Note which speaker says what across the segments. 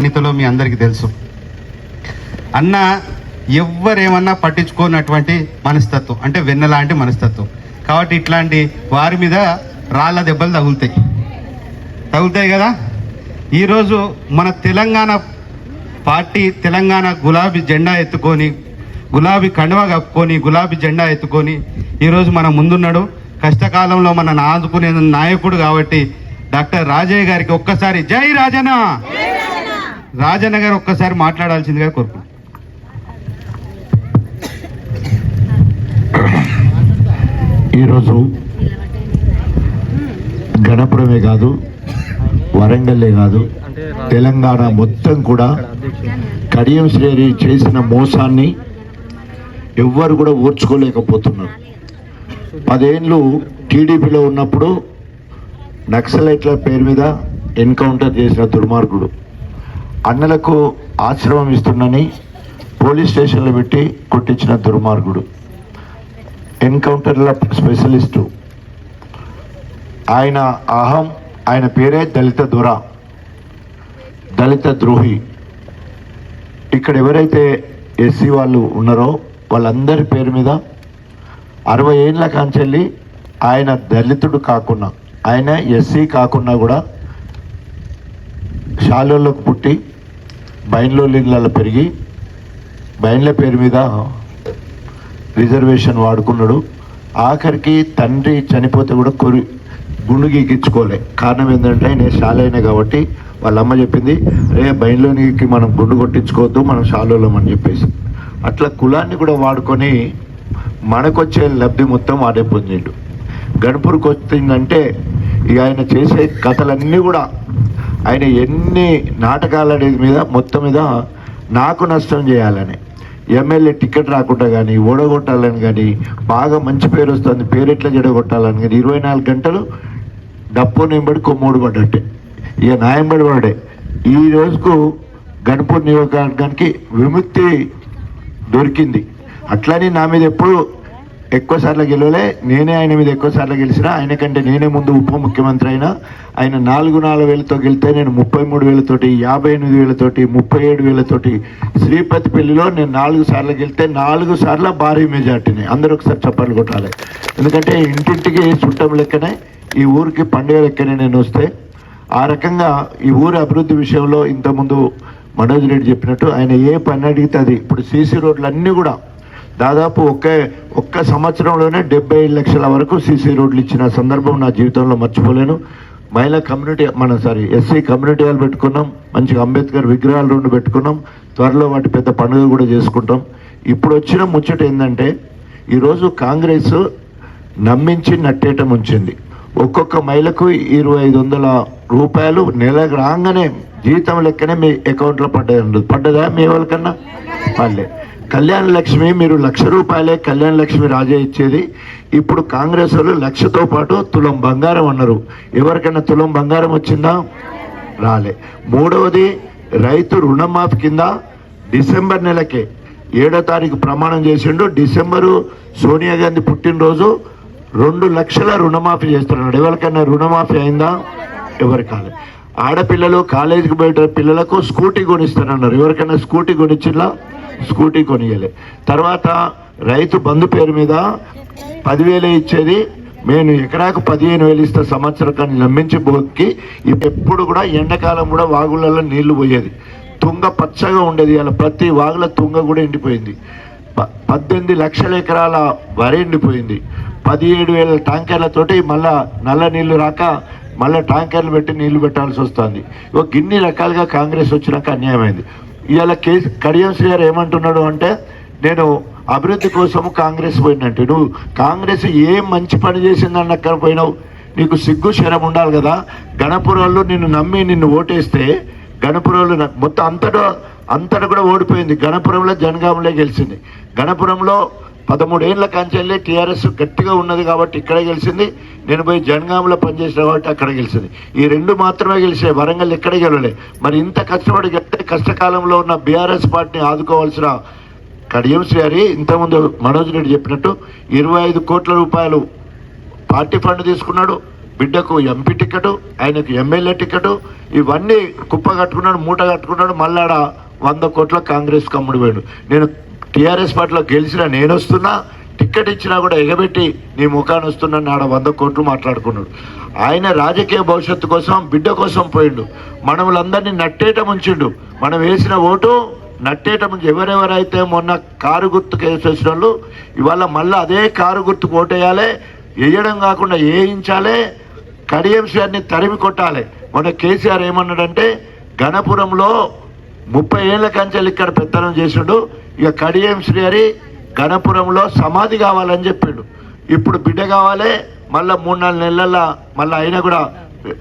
Speaker 1: అన్నితలో మీ అందరికీ తెలుసు. అన్న ఎవ్వరేమన్నా పట్టించుకోనటువంటి మనస్తత్వం అంటే వెన్నలాంటి మనస్తత్వం. కాబట్టి ఇట్లాంటి వారి మీద రాళ్ళ దెబ్బలు తగులుతాయి. తగులుతాయి కదా? ఈరోజు మన తెలంగాణ పార్టీ తెలంగాణ గులాబీ జెండా ఎత్తుకొని గులాబీ కండువా కప్పుకొని గులాబీ జెండా ఎత్తుకొని ఈరోజు మన ముందున్నాడు. కష్టకాలంలో మన ఆదుకునే నాయకుడు కాబట్టి డాక్టర్ రాజయ్య గారికి ఒక్కసారి జై రాజన్న! రాజన్న గారు ఒక్కసారి మాట్లాడాల్సిందిగా కోరుకుంటున్నాను.
Speaker 2: ఈరోజు గణపురమే కాదు వరంగల్లే కాదు తెలంగాణ మొత్తం కూడా కడియం శ్రేణి చేసిన మోసాన్ని ఎవ్వరు కూడా ఓర్చుకోలేకపోతున్నారు. పదేళ్ళు టీడీపీలో ఉన్నప్పుడు నక్సలైట్ల పేరు మీద ఎన్కౌంటర్ చేసిన దుర్మార్గుడు. అన్నలకు ఆశ్రమం ఇస్తుందని పోలీస్ స్టేషన్లో పెట్టి కొట్టించిన దుర్మార్గుడు. ఎన్కౌంటర్ల స్పెషలిస్టు. ఆయన అహం ఆయన పేరే దళిత దొర. దళిత ద్రోహి. ఇక్కడ ఎవరైతే ఎస్సీ వాళ్ళు ఉన్నారో వాళ్ళందరి పేరు మీద అరవై ఏళ్ళ కాంచెల్లి ఆయన దళితుడు కాకుండా ఆయన ఎస్సీ కాకుండా కూడా శాలలోకి పుట్టి బైన్లో నీళ్ళలో పెరిగి బైన్ల పేరు మీద రిజర్వేషన్ వాడుకున్నాడు. ఆఖరికి తండ్రి చనిపోతే కూడా కొరి గుండు గీకించుకోలే కారణం ఏంటంటే నేను శాలైనా కాబట్టి వాళ్ళ అమ్మ చెప్పింది రే బయలులోనికి మనం గుండు కొట్టించుకోవద్దు మనం శాలోలం అని చెప్పేసి. అట్లా కులాన్ని కూడా వాడుకొని మనకొచ్చే లబ్ధి మొత్తం వాడే పొందిండు. గణపూర్కి వచ్చిందంటే ఇక ఆయన చేసే కథలన్నీ కూడా ఆయన ఎన్ని నాటకాలు అనేది మీద మొత్తం మీద నాకు నష్టం చేయాలని. ఎమ్మెల్యే టికెట్ రాకుండా కానీ ఓడగొట్టాలని కానీ బాగా మంచి పేరు వస్తుంది పేరు ఎట్లా చెడగొట్టాలని కానీ ఇరవై నాలుగు గంటలు డప్పు నింబడి కొమ్మూడు పడ్డట్టే. ఇక నాయంబడి పడే ఈ రోజుకు గణపూర్ నియోజకవర్గానికి విముక్తి దొరికింది. అట్లని నా మీద ఎప్పుడు ఎక్కువ సార్లు గెలవలే. నేనే ఆయన మీద ఎక్కువ సార్లు గెలిచిన ఆయన కంటే నేనే ముందు ఉప ముఖ్యమంత్రి అయినా ఆయన నాలుగు నాలుగు వేలతో గెలితే నేను ముప్పై మూడు వేలతోటి యాభై ఎనిమిది వేలతోటి ముప్పై ఏడు వేలతోటి శ్రీపతి పెళ్ళిలో నేను నాలుగు సార్లు గెలితే నాలుగు సార్లు భారీ మెజార్టీని. అందరూ ఒకసారి చప్పట్లు కొట్టాలి. ఎందుకంటే ఇంటింటికి చుట్టం లెక్కనే ఈ ఊరికి పండుగ లెక్కనే నేను వస్తే ఆ రకంగా ఈ ఊరి అభివృద్ధి విషయంలో ఇంతకుముందు మనోజ్ రెడ్డి చెప్పినట్టు ఆయన ఏ పని అడిగితే అది. ఇప్పుడు సీసీ రోడ్లు అన్నీ కూడా దాదాపు ఒకే ఒక్క సంవత్సరంలోనే డెబ్బై ఐదు లక్షల వరకు సీసీ రోడ్లు ఇచ్చిన సందర్భం నా జీవితంలో మర్చిపోలేను. మహిళా కమ్యూనిటీ మన సారీ ఎస్సీ కమ్యూనిటీ హాల్ పెట్టుకున్నాం మంచిగా అంబేద్కర్ విగ్రహాలు రెండు పెట్టుకున్నాం త్వరలో వాటి పెద్ద పండుగ కూడా చేసుకుంటాం. ఇప్పుడు వచ్చిన ముచ్చట ఏంటంటే ఈరోజు కాంగ్రెస్ నమ్మించి నట్టేటం ఉంచింది ఒక్కొక్క మహిళకు ఇరవై ఐదు వందల రూపాయలు నెలకు రాగానే జీతం లెక్కనే మీ అకౌంట్లో పడ్డది పడ్డదా మీ వాళ్ళకన్నా? పర్లే కళ్యాణ లక్ష్మి మీరు లక్ష రూపాయలే కళ్యాణ లక్ష్మి రాజా ఇచ్చేది. ఇప్పుడు కాంగ్రెస్ వాళ్ళు లక్షతో పాటు తులం బంగారం అన్నారు. ఎవరికైనా తులం బంగారం వచ్చిందా? రాలే. మూడవది రైతు రుణమాఫీ కింద డిసెంబర్ నెలకే ఏడో తారీఖు ప్రమాణం చేసిండు. డిసెంబరు సోనియా గాంధీ పుట్టినరోజు రెండు లక్షల రుణమాఫీ చేస్తున్నాడు. ఎవరికైనా రుణమాఫీ అయిందా? ఎవరి కాలే ఆడపిల్లలు కాలేజీకి బయట పిల్లలకు స్కూటీ కొనిస్తానన్నారు. ఎవరికైనా స్కూటీ కొనిచ్చిలా స్కూటీ కొనియలే. తర్వాత రైతు బంధు పేరు మీద పదివేలే ఇచ్చేది. నేను ఎకరాకు పదిహేను వేలు ఇస్తే సంవత్సరకాన్ని కానీ నమ్మించి బోక్కి ఎప్పుడు కూడా ఎండాకాలం కూడా వాగులలో నీళ్ళు పోయేది. తుంగ పచ్చగా ఉండేది. అలా ప్రతి వాగుల తుంగ కూడా ఎండిపోయింది. ప- పద్దెనిమిది లక్షల ఎకరాల వరి ఎండిపోయింది. పదిహేడు వేల ట్యాంకర్లతోటి మళ్ళా నల్ల నీళ్ళు రాక మళ్ళీ ట్యాంకర్లు పెట్టి నీళ్ళు పెట్టాల్సి వస్తుంది. ఒక ఇన్ని రకాలుగా కాంగ్రెస్ వచ్చినాక అన్యాయమైంది. ఇవాళ కేసు కడియం శ్రీ గారు ఏమంటున్నాడు అంటే నేను అభివృద్ధి కోసం కాంగ్రెస్ పోయినట్టు. నువ్వు కాంగ్రెస్ ఏం మంచి పని చేసిందని అక్కడ పోయినావు. నీకు సిగ్గు శరం ఉండాలి కదా. గణపురాల్లో నిన్ను నమ్మి నిన్ను ఓటేస్తే గణపురంలో మొత్తం అంతటా అంతటా కూడా ఓడిపోయింది. గణపురంలో జనగాంలో గెలిచింది. గణపురంలో పదమూడేళ్ళ కంచెల్లే టీఆర్ఎస్ గట్టిగా ఉన్నది కాబట్టి ఇక్కడే గెలిచింది. నేను పోయి జనగాంలో పనిచేసిన కాబట్టి అక్కడ గెలిచింది. ఈ రెండు మాత్రమే గెలిచాయి వరంగల్ ఎక్కడ గెలవలే. మరి ఇంత కష్టపడి గట్టే కష్టకాలంలో ఉన్న బీఆర్ఎస్ పార్టీని ఆదుకోవాల్సిన కడియం శ్రీ ఇంతకుముందు మనోజ్ రెడ్డి చెప్పినట్టు ఇరవై ఐదు కోట్ల రూపాయలు పార్టీ ఫండ్ తీసుకున్నాడు. బిడ్డకు ఎంపీ టికెట్ ఆయనకు ఎమ్మెల్యే టికెట్ ఇవన్నీ కుప్ప కట్టుకున్నాడు మూట కట్టుకున్నాడు. మళ్ళాడ వంద కోట్ల కాంగ్రెస్ కమ్ముడు పోయాడు. నేను టీఆర్ఎస్ పార్టీలో గెలిచిన నేను వస్తున్నా టిక్కెట్ ఇచ్చినా కూడా ఎగబెట్టి నీ ముఖాన్ని వస్తున్నా నాడ వంద కోట్లు మాట్లాడుకున్నాడు. ఆయన రాజకీయ భవిష్యత్తు కోసం బిడ్డ కోసం పోయిండు. మనములందరినీ నట్టేట ముంచిండు. మనం వేసిన ఓటు నట్టేట ముంచి ఎవరెవరైతే మొన్న కారు గుర్తుకు వేసేసిన వాళ్ళు ఇవాళ మళ్ళీ అదే కారు గుర్తుకు ఓటేయాలి వేయడం కాకుండా వేయించాలి కడియం శ్రీని తరిమి కొట్టాలి. మొన్న కేసీఆర్ ఏమన్నాడంటే గణపురంలో ముప్పై ఏళ్ళ కంచెలు ఇక్కడ పెత్తనం చేసిండు. ఇక కడియం శ్రీహరి గణపురంలో సమాధి కావాలని చెప్పిండు. ఇప్పుడు బిడ్డ కావాలి మళ్ళీ మూడు నాలుగు నెలల్లో మళ్ళీ ఆయన కూడా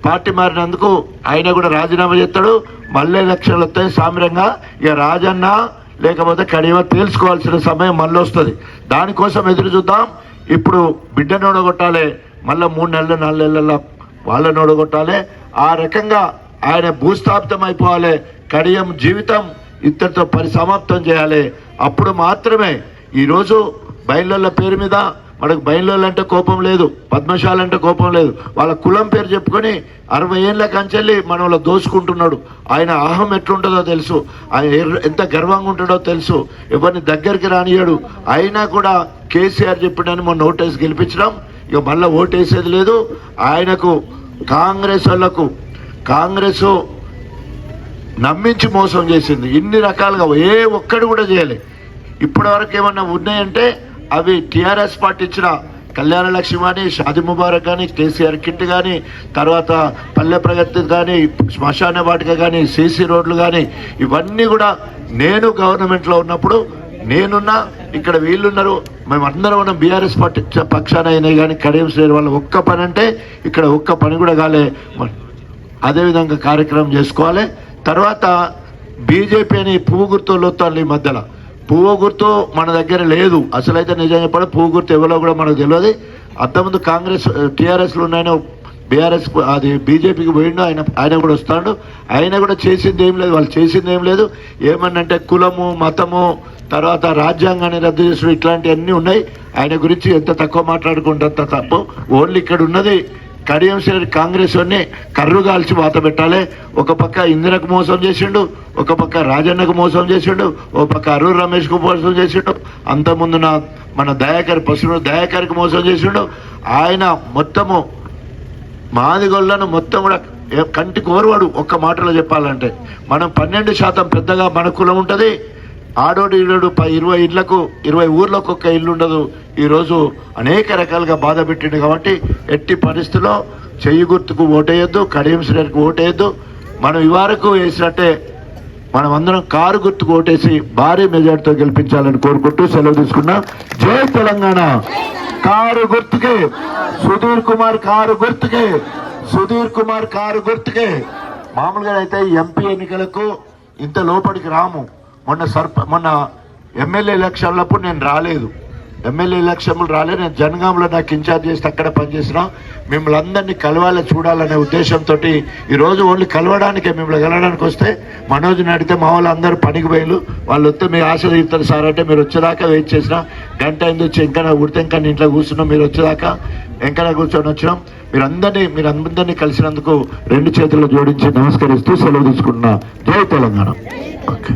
Speaker 2: పార్టీ మారినందుకు ఆయన కూడా రాజీనామా చేస్తాడు. మళ్ళీ ఎలక్షన్లు వస్తాయి సామ్యంగా ఇక రాజన్న లేకపోతే కడియమ తేల్చుకోవాల్సిన సమయం మళ్ళీ వస్తుంది. దానికోసం ఎదురు చూద్దాం. ఇప్పుడు బిడ్డను ఓడగొట్టాలి మళ్ళీ మూడు నెలలు నాలుగు నెలల వాళ్ళని ఓడగొట్టాలి. ఆ రకంగా ఆయన భూస్థాపితం అయిపోవాలి. కడియం జీవితం ఇద్దరితో పరిసమాప్తం చేయాలి. అప్పుడు మాత్రమే ఈరోజు బయలుల పేరు మీద మనకు బయలులు అంటే కోపం లేదు పద్మశాల అంటే కోపం లేదు. వాళ్ళ కులం పేరు చెప్పుకొని అరవై ఏళ్ళ కంచెల్లి మన దోచుకుంటున్నాడు. ఆయన అహం ఎట్లుంటుందో తెలుసు ఆయన ఎంత గర్వంగా ఉంటాడో తెలుసు ఎవరిని దగ్గరికి రానియాడు అయినా కూడా కేసీఆర్ చెప్పినని మొన్న ఓటేసి గెలిపించడం ఇక మళ్ళీ ఓటేసేది లేదు. ఆయనకు కాంగ్రెస్ వాళ్ళకు కాంగ్రెస్ నమ్మించి మోసం చేసింది. ఇన్ని రకాలుగా ఏ ఒక్కడు కూడా చేయలే. ఇప్పటి వరకు ఏమన్నా ఉన్నాయంటే అవి టీఆర్ఎస్ పార్టీ ఇచ్చిన కళ్యాణ లక్ష్మి కానీ షాది ముబారక్ కానీ కేసీఆర్ కిట్ కానీ తర్వాత పల్లె ప్రగతి కానీ శ్మశాన వాటిక కానీ సీసీ రోడ్లు కానీ ఇవన్నీ కూడా నేను గవర్నమెంట్లో ఉన్నప్పుడు నేనున్నా ఇక్కడ వీళ్ళున్నారు మేము అందరం బీఆర్ఎస్ పార్టీ పక్షాన అయినాయి కానీ కడియం శ్రేణి వాళ్ళ ఒక్క పని అంటే ఇక్కడ ఒక్క పని కూడా కాలే. అదేవిధంగా కార్యక్రమం చేసుకోవాలి. తర్వాత బీజేపీ అని పువ్వు గుర్తు లొత్తాలి ఈ మధ్యలో. పువ్వు గుర్తు మన దగ్గర లేదు. అసలైతే నిజం చెప్పాలి పువ్వు గుర్తు ఎవరో కూడా మనకు తెలియదు. అంతకుముందు కాంగ్రెస్ టీఆర్ఎస్లు ఉన్నాయని బీఆర్ఎస్ అది బీజేపీకి పోయిండు ఆయన ఆయన కూడా వస్తాడు. ఆయన కూడా చేసింది ఏం లేదు వాళ్ళు చేసింది ఏం లేదు. ఏమన్నంటే కులము మతము తర్వాత రాజ్యాంగాన్ని రద్దు చేసుడు ఇట్లాంటివన్నీ ఉన్నాయి. ఆయన గురించి ఎంత తక్కువ మాట్లాడుకుంటే అంత తప్పు. ఓన్లీ ఇక్కడ ఉన్నది కడియం శ్రీ కాంగ్రెస్ వాడిని కర్రు కాల్చి వాత పెట్టాలి. ఒక పక్క ఇందిరకు మోసం చేసిండు ఒక పక్క రాజన్నకు మోసం చేసిండు ఒక పక్క అరూర్ రమేష్కు మోసం చేసిండు. అంతకుముందు నా మన దయాకర్ పశువును దయాకర్కి మోసం చేసిండు. ఆయన మొత్తము మాదిగొల్లను మొత్తం కూడా కంటి కోరువాడు ఒక్క మాటలో చెప్పాలంటే. మనం పన్నెండు శాతం పెద్దగా మన కులం ఉంటుంది. ఆడోడు ఈడోడు ఇరవై ఇళ్ళకు ఇరవై ఊర్లకు ఒక్క ఇల్లు ఉండదు. ఈరోజు అనేక రకాలుగా బాధ పెట్టిండు కాబట్టి ఎట్టి పరిస్థితిలో చెయ్యి గుర్తుకు ఓటేయొద్దు కడియం శ్రేణికి ఓటేయొద్దు. మనం ఇవరకు వేసినట్టే మనం అందరం కారు గుర్తుకు ఓటేసి భారీ మెజార్టీతో గెలిపించాలని కోరుకుంటూ సెలవు తీసుకున్నాం. జై తెలంగాణ! కారు గుర్తుకే. సుధీర్ కుమార్ కారు గుర్తుకే. సుధీర్ కుమార్ కారు గుర్తుకే. మామూలుగా అయితే ఎంపీ ఎన్నికలకు ఇంత లోపలికి రాము. మొన్న సర్ప మొన్న ఎమ్మెల్యే ఎలక్షన్లప్పుడు నేను రాలేదు. ఎమ్మెల్యే ఎలక్షన్లు రాలేదు నేను జనగాంలో నాకు ఇన్ఛార్జ్ చేస్తే అక్కడ పనిచేసిన. మిమ్మల్ని అందరినీ కలవాలి చూడాలనే ఉద్దేశంతో ఈరోజు ఓన్లీ కలవడానికే మిమ్మల్ని కలవడానికి వస్తే మనోజ్ని అడిగితే మా వాళ్ళు అందరూ పనికి పోయిలు వాళ్ళు వస్తే మీరు ఆశ తీరుతారు సార్ అంటే మీరు వచ్చేదాకా వెయిట్ చేసిన. గంట అయింది వచ్చి ఇంకా ఉడితే ఇంకా ఇంట్లో కూర్చున్నాం మీరు వచ్చేదాకా వెంకట కూర్చొని వచ్చినాం. మీరు అందరినీ మీరు అందరినీ కలిసినందుకు రెండు చేతులు జోడించి నమస్కరిస్తూ సెలవు తీసుకుంటున్నా. జై తెలంగాణ. ఓకే.